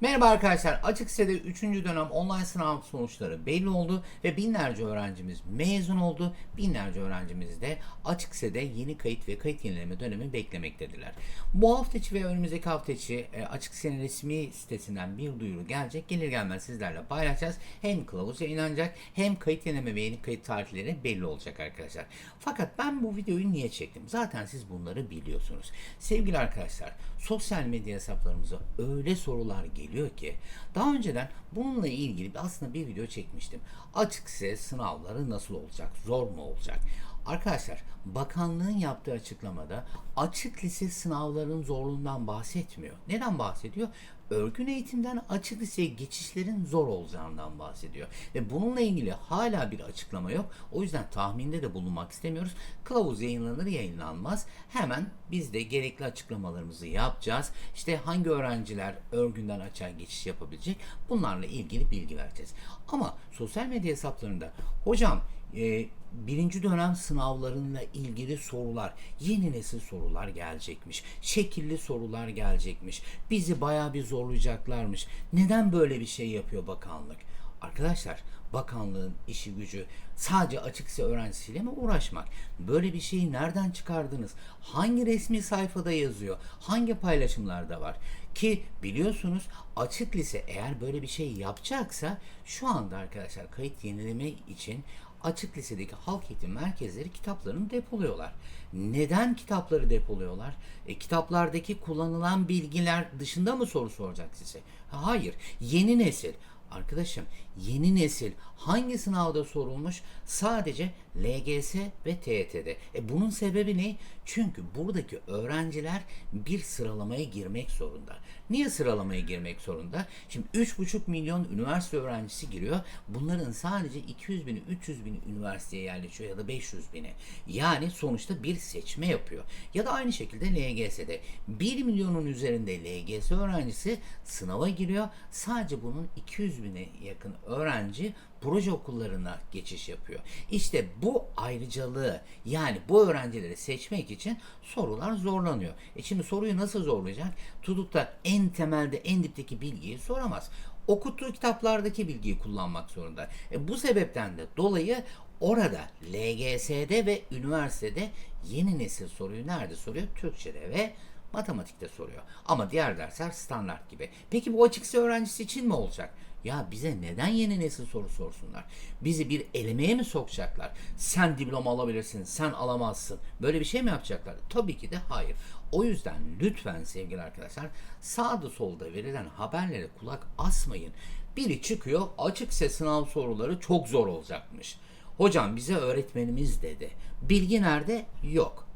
Merhaba arkadaşlar. Açık Lisede 3. dönem online sınav sonuçları belli oldu ve binlerce öğrencimiz mezun oldu. Binlerce öğrencimiz de Açık Lise'de yeni kayıt ve kayıt yenileme dönemi beklemektedirler. Bu hafta içi ve önümüzdeki hafta içi e, Açık Lise'nin resmi sitesinden bir duyuru gelecek. Gelir gelmez sizlerle paylaşacağız. Hem kılavuz yayınlanacak hem kayıt yenileme ve yeni kayıt tarihleri belli olacak arkadaşlar. Fakat ben bu videoyu niye çektim? Zaten siz bunları biliyorsunuz. Sevgili arkadaşlar, sosyal medya hesaplarımıza öyle sorular geliyor ki daha önceden bununla ilgili aslında bir video çekmiştim. Açık ise sınavları nasıl olacak? Zor mu olacak? Arkadaşlar bakanlığın yaptığı açıklamada açık lise sınavların zorluğundan bahsetmiyor. Neden bahsediyor? Örgün eğitimden açık liseye geçişlerin zor olacağından bahsediyor. Ve bununla ilgili hala bir açıklama yok. O yüzden tahminde de bulunmak istemiyoruz. Kılavuz yayınlanır yayınlanmaz. Hemen biz de gerekli açıklamalarımızı yapacağız. İşte hangi öğrenciler örgünden açığa geçiş yapabilecek bunlarla ilgili bilgi vereceğiz. Ama sosyal medya hesaplarında hocam e, birinci dönem sınavlarıyla ilgili sorular, yeni nesil sorular gelecekmiş. Şekilli sorular gelecekmiş. Bizi bayağı bir zorlayacaklarmış. Neden böyle bir şey yapıyor bakanlık? Arkadaşlar bakanlığın işi gücü sadece açık ise öğrencisiyle mi uğraşmak? Böyle bir şeyi nereden çıkardınız? Hangi resmi sayfada yazıyor? Hangi paylaşımlarda var? Ki biliyorsunuz açık lise eğer böyle bir şey yapacaksa şu anda arkadaşlar kayıt yenileme için açık lisedeki halk eğitim merkezleri kitaplarını depoluyorlar. Neden kitapları depoluyorlar? E, kitaplardaki kullanılan bilgiler dışında mı soru soracak size? Hayır. Yeni nesil. Arkadaşım yeni nesil hangi sınavda sorulmuş? Sadece LGS ve TYT'de. E bunun sebebi ne? Çünkü buradaki öğrenciler bir sıralamaya girmek zorunda. Niye sıralamaya girmek zorunda? Şimdi 3,5 milyon üniversite öğrencisi giriyor. Bunların sadece 200 bini, 300 bini üniversiteye yerleşiyor ya da 500 bini. Yani sonuçta bir seçme yapıyor. Ya da aynı şekilde LGS'de 1 milyonun üzerinde LGS öğrencisi sınava giriyor. Sadece bunun 200 bine yakın öğrenci proje okullarına geçiş yapıyor. İşte bu ayrıcalığı yani bu öğrencileri seçmek için sorular zorlanıyor. E şimdi soruyu nasıl zorlayacak? Tutup da en temelde en dipteki bilgiyi soramaz. Okuttuğu kitaplardaki bilgiyi kullanmak zorunda. E bu sebepten de dolayı orada LGS'de ve üniversitede yeni nesil soruyu nerede soruyor? Türkçe'de ve matematikte soruyor. Ama diğer dersler standart gibi. Peki bu açıksa öğrencisi için mi olacak? Ya bize neden yeni nesil soru sorsunlar? Bizi bir elemeye mi sokacaklar? Sen diploma alabilirsin, sen alamazsın. Böyle bir şey mi yapacaklar? Tabii ki de hayır. O yüzden lütfen sevgili arkadaşlar sağda solda verilen haberlere kulak asmayın. Biri çıkıyor açık ses sınav soruları çok zor olacakmış. Hocam bize öğretmenimiz dedi. Bilgi nerede? Yok.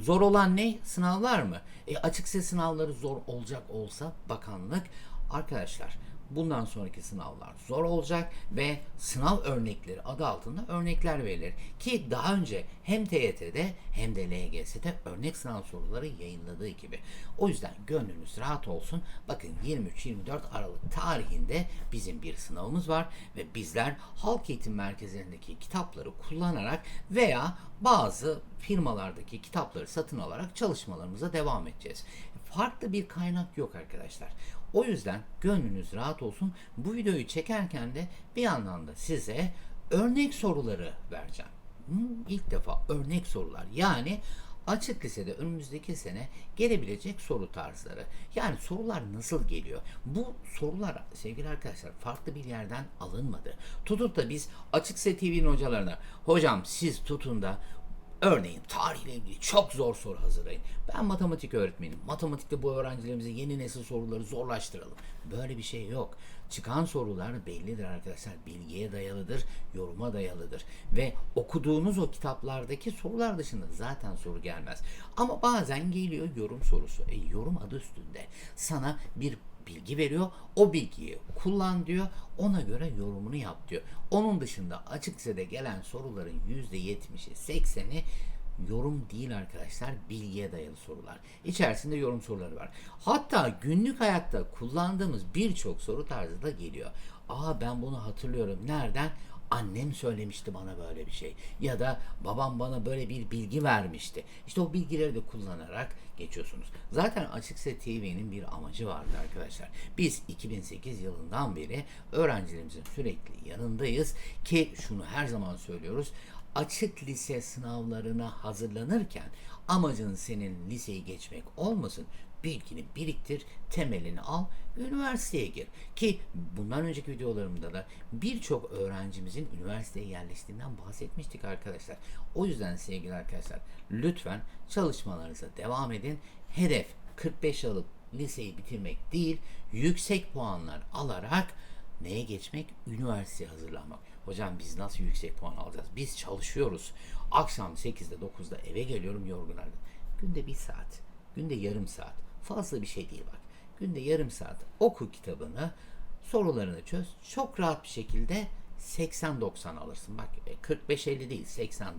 Zor olan ne? Sınavlar mı? E, açık ses sınavları zor olacak olsa bakanlık arkadaşlar bundan sonraki sınavlar zor olacak ve sınav örnekleri adı altında örnekler verilir. Ki daha önce hem TYT'de hem de LGS'de örnek sınav soruları yayınladığı gibi. O yüzden gönlünüz rahat olsun. Bakın 23-24 Aralık tarihinde bizim bir sınavımız var ve bizler halk eğitim merkezlerindeki kitapları kullanarak veya bazı firmalardaki kitapları satın alarak çalışmalarımıza devam edeceğiz. Farklı bir kaynak yok arkadaşlar. O yüzden gönlünüz rahat olsun. Bu videoyu çekerken de bir yandan da size örnek soruları vereceğim. Hmm, İlk defa örnek sorular. Yani açık lisede önümüzdeki sene gelebilecek soru tarzları. Yani sorular nasıl geliyor? Bu sorular sevgili arkadaşlar farklı bir yerden alınmadı. Tutup da biz açık lise TV'nin hocalarına hocam siz tutun da Örneğin tarihle ilgili çok zor soru hazırlayın. Ben matematik öğretmenim. Matematikte bu öğrencilerimize yeni nesil soruları zorlaştıralım. Böyle bir şey yok. Çıkan sorular bellidir arkadaşlar. Bilgiye dayalıdır, yoruma dayalıdır. Ve okuduğunuz o kitaplardaki sorular dışında zaten soru gelmez. Ama bazen geliyor yorum sorusu. E, yorum adı üstünde. Sana bir bilgi veriyor. O bilgiyi kullan diyor. Ona göre yorumunu yap diyor. Onun dışında açık lisede gelen soruların %70'i 80'i yorum değil arkadaşlar bilgiye dayalı sorular. İçerisinde yorum soruları var. Hatta günlük hayatta kullandığımız birçok soru tarzı da geliyor. Aa ben bunu hatırlıyorum. Nereden? annem söylemişti bana böyle bir şey ya da babam bana böyle bir bilgi vermişti. İşte o bilgileri de kullanarak geçiyorsunuz. Zaten Açıkse TV'nin bir amacı vardı arkadaşlar. Biz 2008 yılından beri öğrencilerimizin sürekli yanındayız ki şunu her zaman söylüyoruz. Açık lise sınavlarına hazırlanırken amacın senin liseyi geçmek olmasın bilgini biriktir, temelini al, üniversiteye gir. Ki bundan önceki videolarımda da birçok öğrencimizin üniversiteye yerleştiğinden bahsetmiştik arkadaşlar. O yüzden sevgili arkadaşlar lütfen çalışmalarınıza devam edin. Hedef 45 alıp liseyi bitirmek değil, yüksek puanlar alarak neye geçmek? Üniversiteye hazırlanmak. Hocam biz nasıl yüksek puan alacağız? Biz çalışıyoruz. Akşam 8'de 9'da eve geliyorum yorgun argın. Günde bir saat, günde yarım saat. Fazla bir şey değil bak. Günde yarım saat oku kitabını, sorularını çöz. Çok rahat bir şekilde 80-90 alırsın. Bak 45-50 değil 80-90.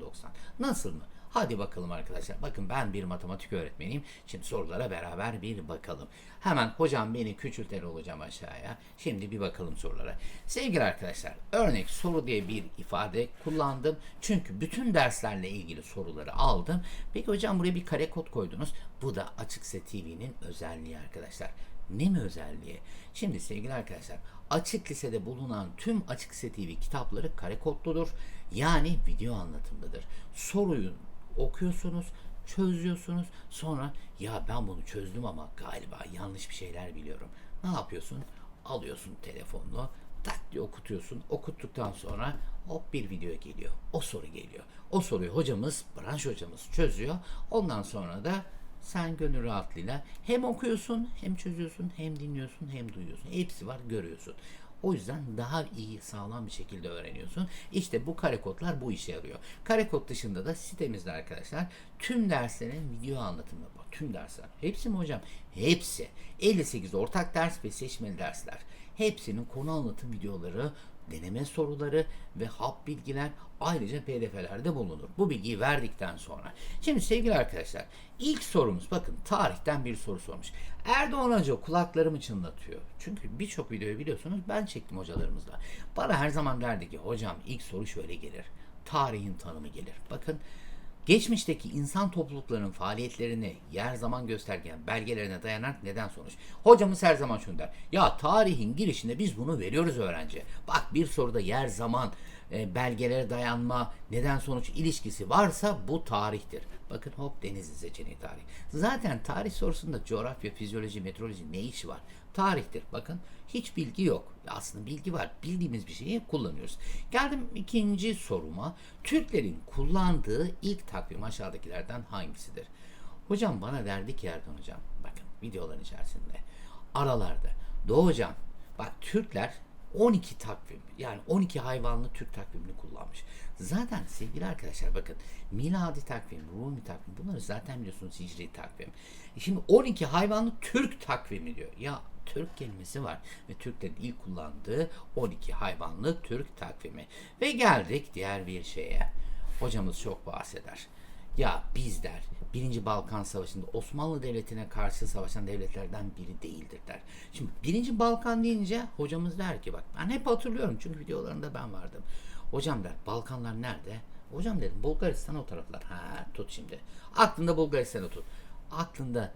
Nasıl mı? Hadi bakalım arkadaşlar. Bakın ben bir matematik öğretmeniyim. Şimdi sorulara beraber bir bakalım. Hemen hocam beni küçülter olacağım aşağıya. Şimdi bir bakalım sorulara. Sevgili arkadaşlar örnek soru diye bir ifade kullandım. Çünkü bütün derslerle ilgili soruları aldım. Peki hocam buraya bir kare kod koydunuz. Bu da Açıkse TV'nin özelliği arkadaşlar. Ne mi özelliği? Şimdi sevgili arkadaşlar açık lisede bulunan tüm açık lise TV kitapları kare kodludur. Yani video anlatımlıdır. Soruyu okuyorsunuz, çözüyorsunuz. Sonra ya ben bunu çözdüm ama galiba yanlış bir şeyler biliyorum. Ne yapıyorsun? Alıyorsun telefonunu, tak diye okutuyorsun. Okuttuktan sonra hop bir video geliyor. O soru geliyor. O soruyu hocamız, branş hocamız çözüyor. Ondan sonra da sen gönül rahatlığıyla hem okuyorsun, hem çözüyorsun, hem dinliyorsun, hem duyuyorsun. Hepsi var, görüyorsun. O yüzden daha iyi, sağlam bir şekilde öğreniyorsun. İşte bu kare kodlar bu işe yarıyor. Kare kod dışında da sitemizde arkadaşlar tüm derslerin video anlatımı var. Tüm dersler. Hepsi mi hocam? Hepsi. 58 ortak ders ve seçmeli dersler. Hepsinin konu anlatım videoları, deneme soruları ve hap bilgiler ayrıca pdf'lerde bulunur. Bu bilgiyi verdikten sonra. Şimdi sevgili arkadaşlar ilk sorumuz bakın tarihten bir soru sormuş. Erdoğan Hoca kulaklarımı çınlatıyor. Çünkü birçok videoyu biliyorsunuz ben çektim hocalarımızla. Bana her zaman derdi ki hocam ilk soru şöyle gelir. Tarihin tanımı gelir. Bakın Geçmişteki insan topluluklarının faaliyetlerini yer zaman göstergen belgelerine dayanarak neden sonuç. Hocamız her zaman şunu der. Ya tarihin girişinde biz bunu veriyoruz öğrenciye. Bak bir soruda yer zaman e, belgelere dayanma neden sonuç ilişkisi varsa bu tarihtir. Bakın hop Denizli seçeneği tarih. Zaten tarih sorusunda coğrafya, fizyoloji, meteoroloji ne işi var? Tarihtir. Bakın hiç bilgi yok. Aslında bilgi var. Bildiğimiz bir şeyi kullanıyoruz. Geldim ikinci soruma. Türklerin kullandığı ilk takvim aşağıdakilerden hangisidir? Hocam bana derdi ki Erdoğan hocam. Bakın videoların içerisinde. Aralarda. Doğu hocam. Bak Türkler 12 takvim yani 12 hayvanlı Türk takvimini kullanmış. Zaten sevgili arkadaşlar bakın miladi takvim, Rumi takvim bunları zaten biliyorsunuz hicri takvim. E Şimdi 12 hayvanlı Türk takvimi diyor. Ya Türk kelimesi var ve Türklerin ilk kullandığı 12 hayvanlı Türk takvimi. Ve geldik diğer bir şeye. Hocamız çok bahseder. Ya biz der Birinci Balkan Savaşı'nda Osmanlı Devleti'ne karşı savaşan devletlerden biri değildir der. Şimdi Birinci Balkan deyince hocamız der ki bak ben hep hatırlıyorum çünkü videolarında ben vardım. Hocam der Balkanlar nerede? Hocam dedim Bulgaristan o taraflar. Ha tut şimdi. Aklında Bulgaristan'ı tut. Aklında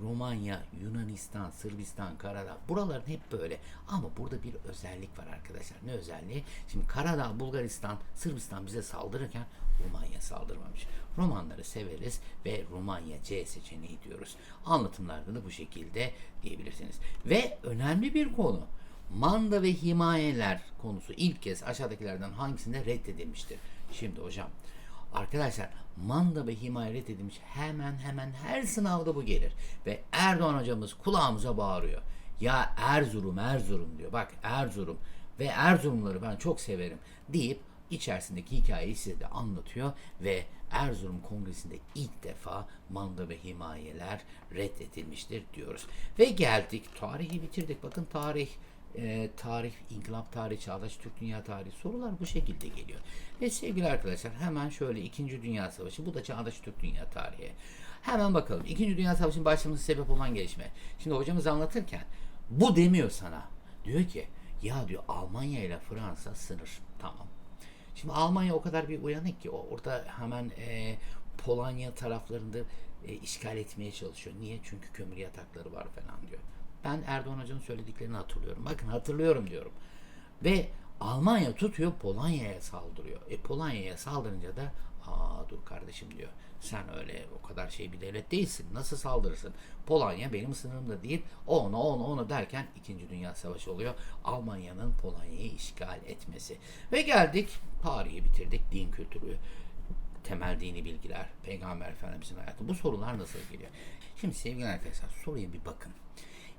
Romanya, Yunanistan, Sırbistan, Karadağ buraların hep böyle. Ama burada bir özellik var arkadaşlar. Ne özelliği? Şimdi Karadağ, Bulgaristan, Sırbistan bize saldırırken Romanya saldırmamış. Romanları severiz ve Romanya C seçeneği diyoruz. Anlatımlarda da bu şekilde diyebilirsiniz. Ve önemli bir konu. Manda ve himayeler konusu ilk kez aşağıdakilerden hangisinde reddedilmiştir? Şimdi hocam Arkadaşlar manda ve himaye reddedilmiş hemen hemen her sınavda bu gelir. Ve Erdoğan hocamız kulağımıza bağırıyor. Ya Erzurum Erzurum diyor. Bak Erzurum ve Erzurumları ben çok severim deyip içerisindeki hikayeyi size de anlatıyor ve Erzurum Kongresi'nde ilk defa manda ve himayeler reddedilmiştir diyoruz. Ve geldik tarihi bitirdik. Bakın tarih e, tarih, inkılap tarihi, çağdaş Türk Dünya tarihi sorular bu şekilde geliyor. Ve sevgili arkadaşlar hemen şöyle 2. Dünya Savaşı, bu da çağdaş Türk Dünya tarihi. Hemen bakalım 2. Dünya Savaşı'nın başlaması sebep olan gelişme. Şimdi hocamız anlatırken bu demiyor sana. Diyor ki ya diyor Almanya ile Fransa sınır. Tamam. Şimdi Almanya o kadar bir uyanık ki o orada hemen e, Polonya taraflarında e, işgal etmeye çalışıyor. Niye? Çünkü kömür yatakları var falan diyor. Ben Erdoğan Hoca'nın söylediklerini hatırlıyorum. Bakın hatırlıyorum diyorum. Ve Almanya tutuyor Polonya'ya saldırıyor. E Polonya'ya saldırınca da aa dur kardeşim diyor. Sen öyle o kadar şey bir devlet değilsin. Nasıl saldırırsın? Polonya benim sınırımda değil. Onu onu onu derken 2. Dünya Savaşı oluyor. Almanya'nın Polonya'yı işgal etmesi. Ve geldik Paris'i bitirdik. Din kültürü, temel dini bilgiler, Peygamber Efendimizin hayatı. Bu sorular nasıl geliyor? Şimdi sevgili arkadaşlar soruya bir bakın.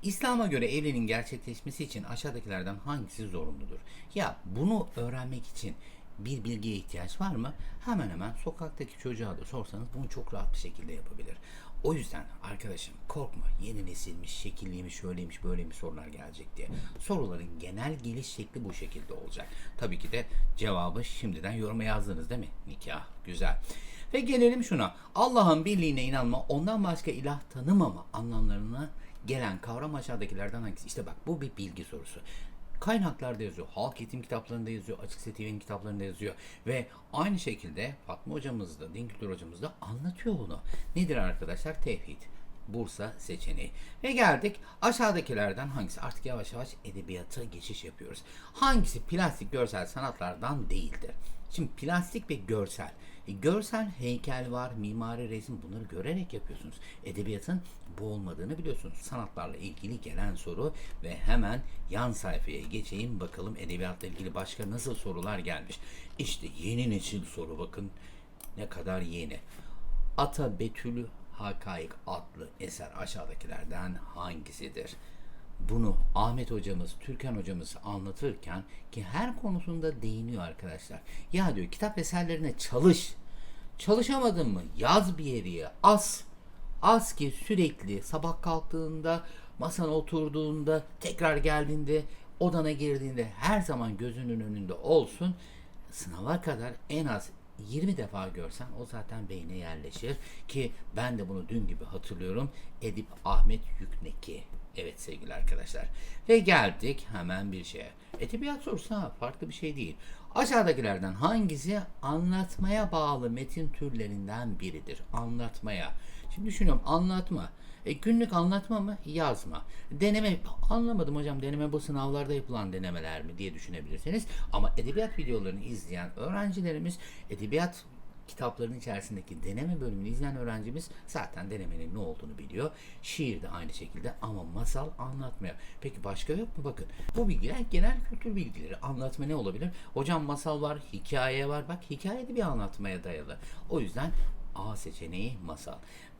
İslam'a göre evliliğin gerçekleşmesi için aşağıdakilerden hangisi zorunludur? Ya bunu öğrenmek için bir bilgiye ihtiyaç var mı? Hemen hemen sokaktaki çocuğa da sorsanız bunu çok rahat bir şekilde yapabilir. O yüzden arkadaşım korkma yeni nesilmiş, şekilliymiş, şöyleymiş, böyleymiş sorular gelecek diye. Soruların genel geliş şekli bu şekilde olacak. Tabii ki de cevabı şimdiden yoruma yazdınız değil mi? Nikah. Güzel. Ve gelelim şuna. Allah'ın birliğine inanma, ondan başka ilah tanımama anlamlarına gelen kavram aşağıdakilerden hangisi? İşte bak bu bir bilgi sorusu. Kaynaklarda yazıyor. Halk eğitim kitaplarında yazıyor. Açık TV'nin kitaplarında yazıyor. Ve aynı şekilde Fatma hocamız da, din kültür hocamız da anlatıyor bunu. Nedir arkadaşlar? Tevhid. Bursa seçeneği. Ve geldik aşağıdakilerden hangisi? Artık yavaş yavaş edebiyata geçiş yapıyoruz. Hangisi plastik görsel sanatlardan değildir? Şimdi plastik ve görsel. E, görsel heykel var, mimari resim bunları görerek yapıyorsunuz. Edebiyatın bu olmadığını biliyorsunuz. Sanatlarla ilgili gelen soru ve hemen yan sayfaya geçeyim bakalım edebiyatla ilgili başka nasıl sorular gelmiş. İşte yeni nesil soru bakın ne kadar yeni. Ata Betülü Hakaik adlı eser aşağıdakilerden hangisidir? Bunu Ahmet hocamız, Türkan hocamız anlatırken ki her konusunda değiniyor arkadaşlar. Ya diyor kitap eserlerine çalış. Çalışamadın mı? Yaz bir yere. As. Az ki sürekli sabah kalktığında, masana oturduğunda, tekrar geldiğinde, odana girdiğinde her zaman gözünün önünde olsun. Sınava kadar en az 20 defa görsen o zaten beyne yerleşir ki ben de bunu dün gibi hatırlıyorum. Edip Ahmet Yükneki. Evet sevgili arkadaşlar. Ve geldik hemen bir şeye. Edebiyat sorusu ha, farklı bir şey değil. Aşağıdakilerden hangisi anlatmaya bağlı metin türlerinden biridir? Anlatmaya. Şimdi düşünüyorum anlatma. E, günlük anlatma mı? Yazma. Deneme anlamadım hocam deneme bu sınavlarda yapılan denemeler mi diye düşünebilirsiniz. Ama edebiyat videolarını izleyen öğrencilerimiz edebiyat kitaplarının içerisindeki deneme bölümünü izleyen öğrencimiz zaten denemenin ne olduğunu biliyor. Şiir de aynı şekilde ama masal anlatmıyor. Peki başka yok mu? Bakın bu bilgiler genel kültür bilgileri. Anlatma ne olabilir? Hocam masal var, hikaye var. Bak hikaye de bir anlatmaya dayalı. O yüzden A seçeneği masal.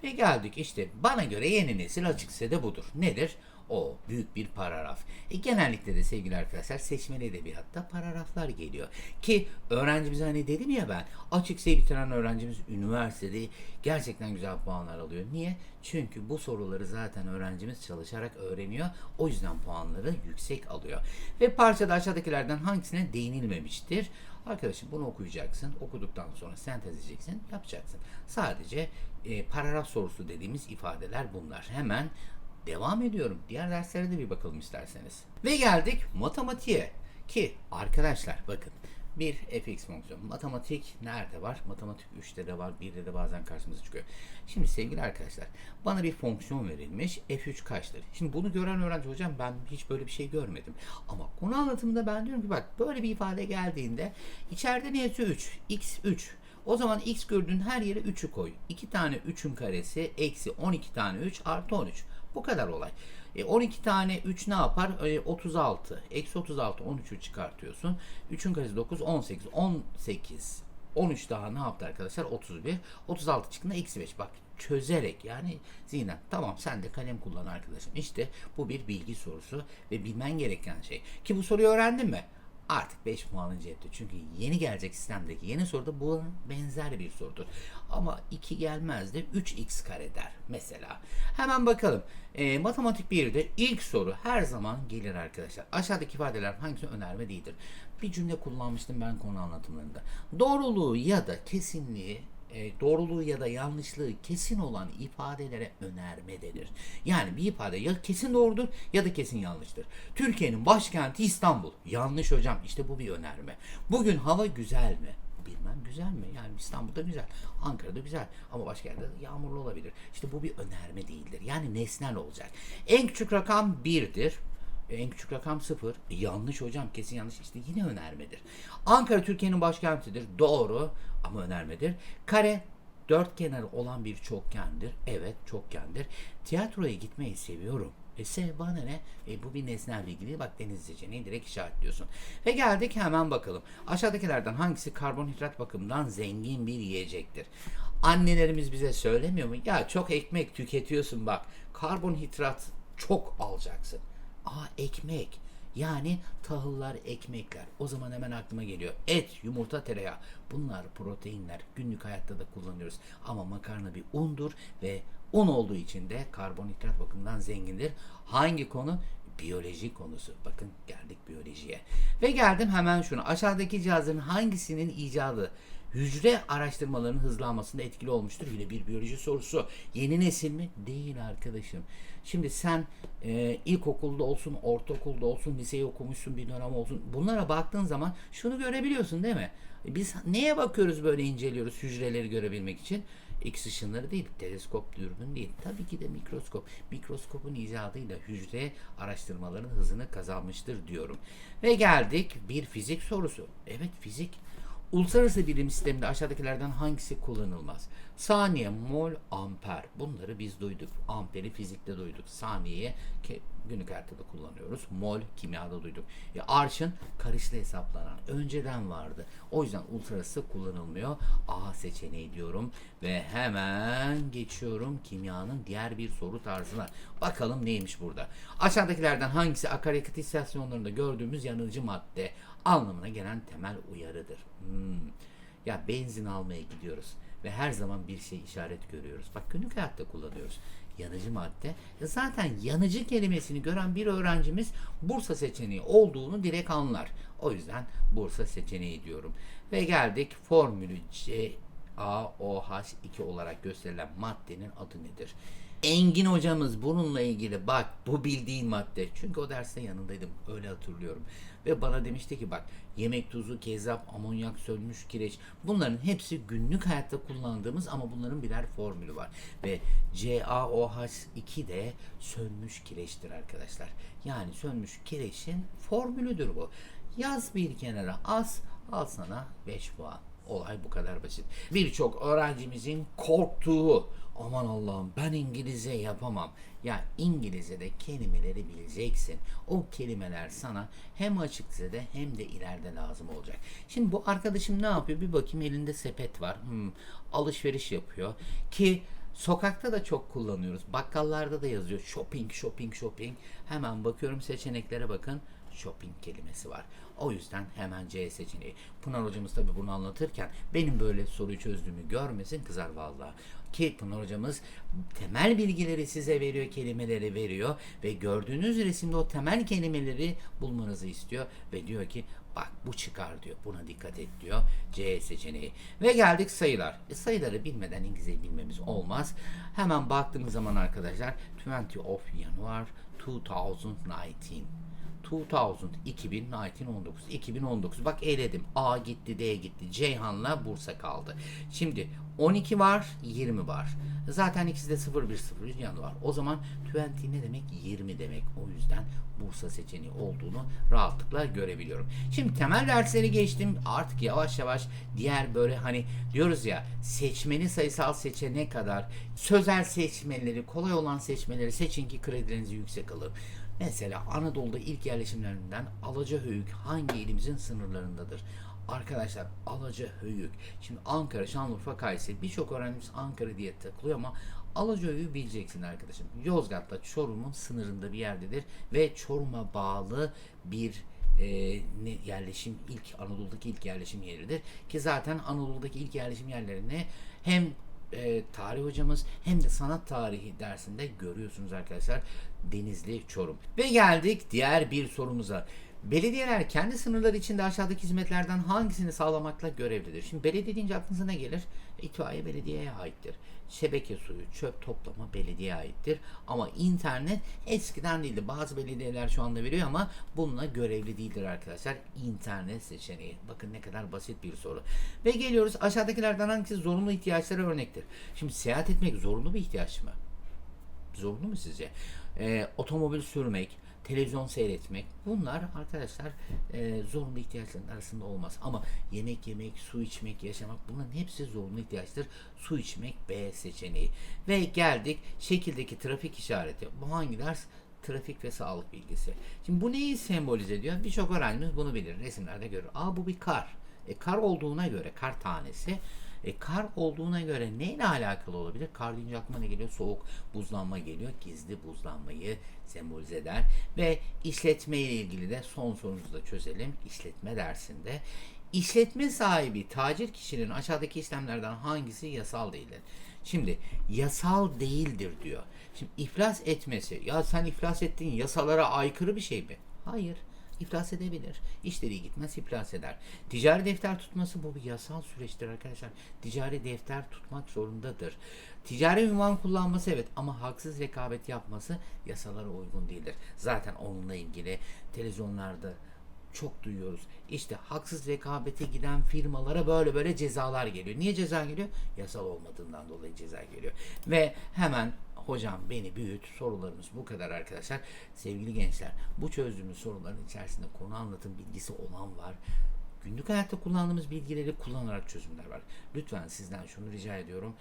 Ve geldik işte bana göre yeni nesil açıkça de budur. Nedir? O büyük bir paragraf. E, genellikle de sevgili arkadaşlar seçmeli edebiyatta paragraflar geliyor. Ki öğrencimiz hani dedim ya ben açık sayı bitiren öğrencimiz üniversitede gerçekten güzel puanlar alıyor. Niye? Çünkü bu soruları zaten öğrencimiz çalışarak öğreniyor. O yüzden puanları yüksek alıyor. Ve parçada aşağıdakilerden hangisine değinilmemiştir? Arkadaşım bunu okuyacaksın. Okuduktan sonra sentez edeceksin, yapacaksın. Sadece e, paragraf sorusu dediğimiz ifadeler bunlar. Hemen devam ediyorum. Diğer derslere de bir bakalım isterseniz. Ve geldik matematiğe. Ki arkadaşlar bakın bir fx fonksiyonu. Matematik nerede var? Matematik 3'te de var, 1'de de bazen karşımıza çıkıyor. Şimdi sevgili arkadaşlar, bana bir fonksiyon verilmiş. f3 kaçtır? Şimdi bunu gören öğrenci hocam ben hiç böyle bir şey görmedim. Ama konu anlatımında ben diyorum ki bak böyle bir ifade geldiğinde içeride ne yazıyor 3? x 3. O zaman x gördüğün her yere 3'ü koy. 2 tane 3'ün karesi eksi 12 tane 3 artı 13. Bu kadar olay. E, 12 tane 3 ne yapar? E, 36. Eksi 36 13'ü çıkartıyorsun. 3'ün karesi 9 18. 18. 13 daha ne yaptı arkadaşlar? 31. 36 çıktığında eksi 5. Bak çözerek yani zihnen tamam sen de kalem kullan arkadaşım. İşte bu bir bilgi sorusu ve bilmen gereken şey. Ki bu soruyu öğrendin mi? Artık 5 puanın cepte. Çünkü yeni gelecek sistemdeki yeni soruda bu benzer bir sorudur. Ama 2 gelmez de 3x kare der mesela. Hemen bakalım. E, matematik 1'de ilk soru her zaman gelir arkadaşlar. Aşağıdaki ifadeler hangisi önerme değildir? Bir cümle kullanmıştım ben konu anlatımlarında. Doğruluğu ya da kesinliği e, doğruluğu ya da yanlışlığı kesin olan ifadelere önerme denir. Yani bir ifade ya kesin doğrudur ya da kesin yanlıştır. Türkiye'nin başkenti İstanbul. Yanlış hocam. İşte bu bir önerme. Bugün hava güzel mi? Bilmem güzel mi? Yani İstanbul'da güzel, Ankara'da güzel ama başka yerde de yağmurlu olabilir. İşte bu bir önerme değildir. Yani nesnel olacak. En küçük rakam 1'dir. En küçük rakam 0. yanlış hocam kesin yanlış işte yine önermedir. Ankara Türkiye'nin başkentidir. Doğru ama önermedir. Kare dört kenarı olan bir çokgendir. Evet çokgendir. Tiyatroya gitmeyi seviyorum. E sev bana ne? E bu bir nesnel bilgi değil. Bak deniz seçeneği direkt işaretliyorsun. Ve geldik hemen bakalım. Aşağıdakilerden hangisi karbonhidrat bakımından zengin bir yiyecektir? Annelerimiz bize söylemiyor mu? Ya çok ekmek tüketiyorsun bak. Karbonhidrat çok alacaksın. Aa ekmek. Yani tahıllar, ekmekler. O zaman hemen aklıma geliyor. Et, yumurta, tereyağı. Bunlar proteinler. Günlük hayatta da kullanıyoruz. Ama makarna bir undur ve un olduğu için de karbonhidrat bakımından zengindir. Hangi konu? Biyoloji konusu. Bakın geldik biyolojiye. Ve geldim hemen şuna. Aşağıdaki cihazların hangisinin icadı hücre araştırmalarının hızlanmasında etkili olmuştur. Yine bir biyoloji sorusu. Yeni nesil mi? Değil arkadaşım. Şimdi sen e, ilkokulda olsun, ortaokulda olsun, liseyi okumuşsun bir dönem olsun. Bunlara baktığın zaman şunu görebiliyorsun değil mi? Biz neye bakıyoruz böyle inceliyoruz hücreleri görebilmek için? X ışınları değil, teleskop, dürbün değil. Tabii ki de mikroskop. Mikroskopun icadıyla hücre araştırmaların hızını kazanmıştır diyorum. Ve geldik bir fizik sorusu. Evet fizik. Uluslararası birim sisteminde aşağıdakilerden hangisi kullanılmaz? Saniye, mol, amper. Bunları biz duyduk. Amperi fizikte duyduk. Saniyeye ke- günlük hayatta kullanıyoruz. Mol kimyada duyduk. E, arşın karışlı hesaplanan önceden vardı. O yüzden uluslararası kullanılmıyor. A seçeneği diyorum ve hemen geçiyorum kimyanın diğer bir soru tarzına. Bakalım neymiş burada. Aşağıdakilerden hangisi akaryakıt istasyonlarında gördüğümüz yanıcı madde anlamına gelen temel uyarıdır? Hmm. Ya benzin almaya gidiyoruz ve her zaman bir şey işaret görüyoruz. Bak günlük hayatta kullanıyoruz. Yanıcı madde. E Zaten yanıcı kelimesini gören bir öğrencimiz Bursa seçeneği olduğunu direkt anlar. O yüzden Bursa seçeneği diyorum. Ve geldik formülü C AOH2 olarak gösterilen maddenin adı nedir? Engin hocamız bununla ilgili bak bu bildiğin madde. Çünkü o derste yanındaydım öyle hatırlıyorum. Ve bana demişti ki bak yemek tuzu, kezzap, amonyak, sönmüş kireç bunların hepsi günlük hayatta kullandığımız ama bunların birer formülü var. Ve CaOH2 de sönmüş kireçtir arkadaşlar. Yani sönmüş kireçin formülüdür bu. Yaz bir kenara az al sana 5 puan. Olay bu kadar basit. Birçok öğrencimizin korktuğu aman Allah'ım ben İngilizce yapamam. Ya İngilizce'de kelimeleri bileceksin. O kelimeler sana hem açık de hem de ileride lazım olacak. Şimdi bu arkadaşım ne yapıyor? Bir bakayım elinde sepet var. Hmm, alışveriş yapıyor. Ki Sokakta da çok kullanıyoruz. Bakkallarda da yazıyor shopping, shopping, shopping. Hemen bakıyorum seçeneklere bakın. Shopping kelimesi var. O yüzden hemen C seçeneği. Pınar hocamız tabi bunu anlatırken benim böyle soruyu çözdüğümü görmesin kızar vallahi. Ki Pınar hocamız temel bilgileri size veriyor, kelimeleri veriyor ve gördüğünüz resimde o temel kelimeleri bulmanızı istiyor ve diyor ki bak bu çıkar diyor. Buna dikkat et diyor. C seçeneği. Ve geldik sayılar. E, sayıları bilmeden İngilizceyi bilmemiz olmaz. Hemen baktığımız zaman arkadaşlar 20 of January 2019 2000 2019 19 2019 bak eledim A gitti D gitti. Ceyhan'la Bursa kaldı. Şimdi 12 var 20 var. Zaten ikisi de 0 1 0 1 yanı var. O zaman 20 ne demek? 20 demek. O yüzden Bursa seçeneği olduğunu rahatlıkla görebiliyorum. Şimdi temel dersleri geçtim. Artık yavaş yavaş diğer böyle hani diyoruz ya seçmeni sayısal seçeneğe kadar sözel seçmeleri kolay olan seçmeleri seçin ki kredileriniz yüksek alır Mesela Anadolu'da ilk yerleşimlerinden Alacahöyük hangi ilimizin sınırlarındadır? Arkadaşlar Alacahöyük. Şimdi Ankara, Şanlıurfa, Kayseri. Birçok öğrencimiz Ankara diye takılıyor ama Alacahöyük'ü bileceksin arkadaşım. Yozgat'la Çorum'un sınırında bir yerdedir ve Çorum'a bağlı bir e, yerleşim ilk Anadolu'daki ilk yerleşim yeridir ki zaten Anadolu'daki ilk yerleşim yerlerini hem e, tarih hocamız hem de sanat tarihi dersinde görüyorsunuz arkadaşlar. Denizli Çorum. Ve geldik diğer bir sorumuza. Belediyeler kendi sınırları içinde aşağıdaki hizmetlerden hangisini sağlamakla görevlidir? Şimdi belediye deyince aklınıza ne gelir? İtfaiye belediyeye aittir. Şebeke suyu, çöp toplama belediyeye aittir. Ama internet eskiden değildi. Bazı belediyeler şu anda veriyor ama bununla görevli değildir arkadaşlar. İnternet seçeneği. Bakın ne kadar basit bir soru. Ve geliyoruz aşağıdakilerden hangisi zorunlu ihtiyaçlara örnektir? Şimdi seyahat etmek zorunlu bir ihtiyaç mı? Zorunlu mu sizce? Ee, otomobil sürmek, televizyon seyretmek bunlar arkadaşlar e, zorunlu ihtiyaçların arasında olmaz. Ama yemek yemek, su içmek, yaşamak bunların hepsi zorunlu ihtiyaçtır. Su içmek B seçeneği. Ve geldik şekildeki trafik işareti. Bu hangi ders? Trafik ve sağlık bilgisi. Şimdi bu neyi sembolize ediyor? Birçok öğrencimiz bunu bilir. Resimlerde görür. Aa bu bir kar. E, kar olduğuna göre kar tanesi e, kar olduğuna göre neyle alakalı olabilir? Kar deyince aklıma ne geliyor? Soğuk buzlanma geliyor. Gizli buzlanmayı sembolize eder. Ve işletme ile ilgili de son sorumuzu da çözelim. İşletme dersinde. İşletme sahibi tacir kişinin aşağıdaki işlemlerden hangisi yasal değildir? Şimdi yasal değildir diyor. Şimdi iflas etmesi. Ya sen iflas ettin yasalara aykırı bir şey mi? Hayır iflas edebilir. İşleri gitmez iflas eder. Ticari defter tutması bu bir yasal süreçtir arkadaşlar. Ticari defter tutmak zorundadır. Ticari ünvan kullanması evet ama haksız rekabet yapması yasalara uygun değildir. Zaten onunla ilgili televizyonlarda çok duyuyoruz. İşte haksız rekabete giden firmalara böyle böyle cezalar geliyor. Niye ceza geliyor? Yasal olmadığından dolayı ceza geliyor. Ve hemen hocam beni büyüt sorularımız bu kadar arkadaşlar. Sevgili gençler bu çözdüğümüz soruların içerisinde konu anlatım bilgisi olan var. Günlük hayatta kullandığımız bilgileri kullanarak çözümler var. Lütfen sizden şunu rica ediyorum.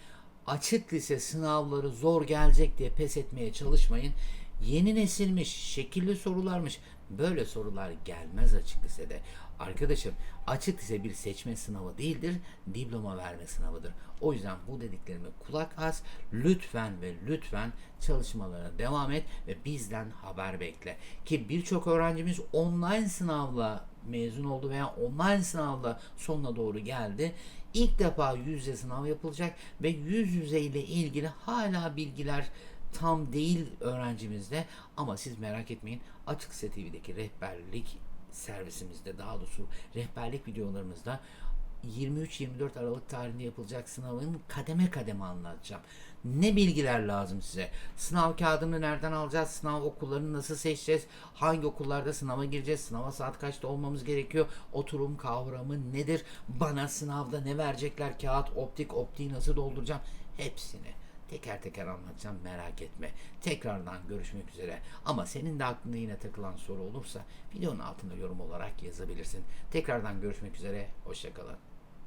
Açık lise sınavları zor gelecek diye pes etmeye çalışmayın. Yeni nesilmiş, şekilli sorularmış. Böyle sorular gelmez açık lisede. Arkadaşım açık lise bir seçme sınavı değildir, diploma verme sınavıdır. O yüzden bu dediklerime kulak as. Lütfen ve lütfen çalışmalarına devam et ve bizden haber bekle. Ki birçok öğrencimiz online sınavla mezun oldu veya online sınavla sonuna doğru geldi. İlk defa yüz yüze sınav yapılacak ve yüz yüze ile ilgili hala bilgiler tam değil öğrencimizde ama siz merak etmeyin Açık Lise TV'deki rehberlik servisimizde daha doğrusu rehberlik videolarımızda 23-24 Aralık tarihinde yapılacak sınavın kademe kademe anlatacağım. Ne bilgiler lazım size? Sınav kağıdını nereden alacağız? Sınav okullarını nasıl seçeceğiz? Hangi okullarda sınava gireceğiz? Sınava saat kaçta olmamız gerekiyor? Oturum kavramı nedir? Bana sınavda ne verecekler? Kağıt, optik, optiği nasıl dolduracağım? Hepsini teker teker anlatacağım merak etme. Tekrardan görüşmek üzere. Ama senin de aklında yine takılan soru olursa videonun altında yorum olarak yazabilirsin. Tekrardan görüşmek üzere. Hoşçakalın.